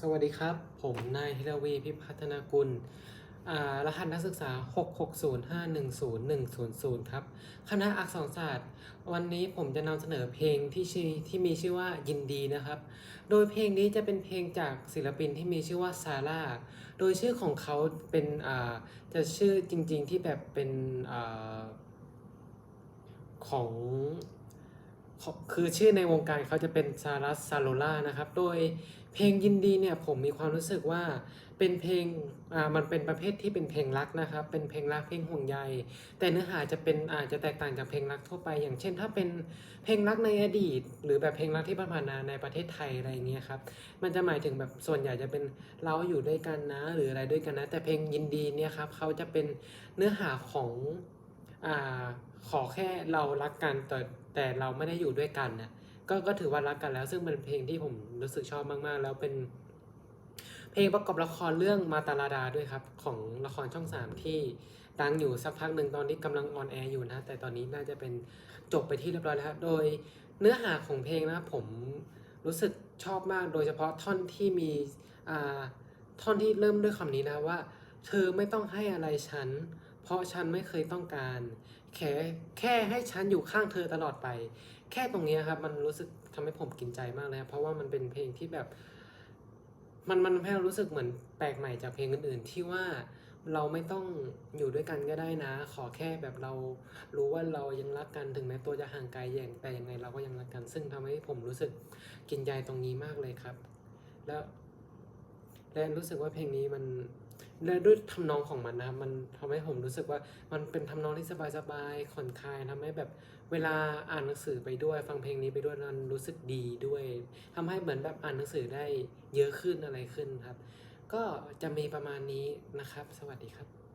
สวัสดีครับ ผมนายฮิรวีพิพัฒนากุลรหัสนักศึกษา 660510100 ครับ คณะอักษรศาสตร์ วันนี้ผมจะนำเสนอเพลงที่ชื่อที่มีชื่อว่ายินดีนะครับ โดยเพลงนี้จะเป็นเพลงจากศิลปินที่มีชื่อว่าซาร่า โดยชื่อของเขาเป็นจะชื่อจริงๆที่แบบเป็นอของ คือชื่อในวงการเขาจะเป็นซารัสซาโลล่านะครับ โดยเพลงยินดีเนี่ยผมมีความรู้สึกว่าเป็นเพลงอ่ามันเป็นประเภทที่เป็นเพลงรักนะครับ เป็นเพลงรักเพลงห่วงใย แต่เนื้อหาจะเป็นอาจจะแตกต่างจากเพลงรักทั่วไป อย่างเช่น ถ้าเป็นเพลงรักในอดีต หรือแบบเพลงรักที่ผ่านมาในประเทศไทยอะไรเงี้ยครับ มันจะหมายถึงแบบส่วนใหญ่จะเป็นเราอยู่ด้วยกันนะ หรืออะไรด้วยกันนะ แต่เพลงยินดีเนี่ยครับเขาจะเป็นเนื้อหาของ อขอแค่เรารักกันแต่แต่เราไม่ได้อยู่ด้วยกันนะก็ก็ถือว่ารักกันแล้ว ซึ่งเป็นเพลงที่ผมรู้สึกชอบมากๆ แล้วเป็น เพลงประกอบละครเรื่องมาตาลาดาด้วยครับ ของละครช่องสามที่ดังอยู่สักพักหนึ่งตอนนี้กำลังออนแอร์อยู่นะแต่ตอนนี้น่าจะเป็นจบไปที่เรียบร้อยแล้วโดยเนื้อหาของเพลงนะผมรู้สึกชอบมากโดยเฉพาะท่อนที่มีท่อนที่เริ่มด้วยคำนี้นะว่า เธอไม่ต้องให้อะไรฉัน เพราะฉันไม่เคยต้องการ แค่แค่ให้ฉันอยู่ข้างเธอตลอดไป แค่ตรงนี้ครับ มันรู้สึกทำให้ผมกินใจมากเลยเพราะว่ามันเป็นเพลงที่แบบ มันมันให้เรารู้สึกเหมือนแปลกใหม่จากเพลงอื่นๆ ที่ว่าเราไม่ต้องอยู่ด้วยกันก็ได้นะ ขอแค่แบบเรารู้ว่าเรายังรักกันถึงแม้ตัวจะห่างไกลอย่างแต่ยังไงเราก็ยังรักกัน ซึ่งทำให้ผมรู้สึกกินใจตรงนี้มากเลยครับ แล้วและรู้สึกว่าเพลงนี้มัน และด้วยทำนองของมันนะครับมันทำให้ผมรู้สึกว่ามันเป็นทำนองที่สบายๆผ่อนคลายทำให้แบบเวลาอ่านหนังสือไปด้วย ฟังเพลงนี้ไปด้วยมันรู้สึกดีด้วยทำให้เหมือนแบบอ่านหนังสือได้เยอะขึ้นอะไรขึ้นครับ ก็จะมีประมาณนี้นะครับ สวัสดีครับ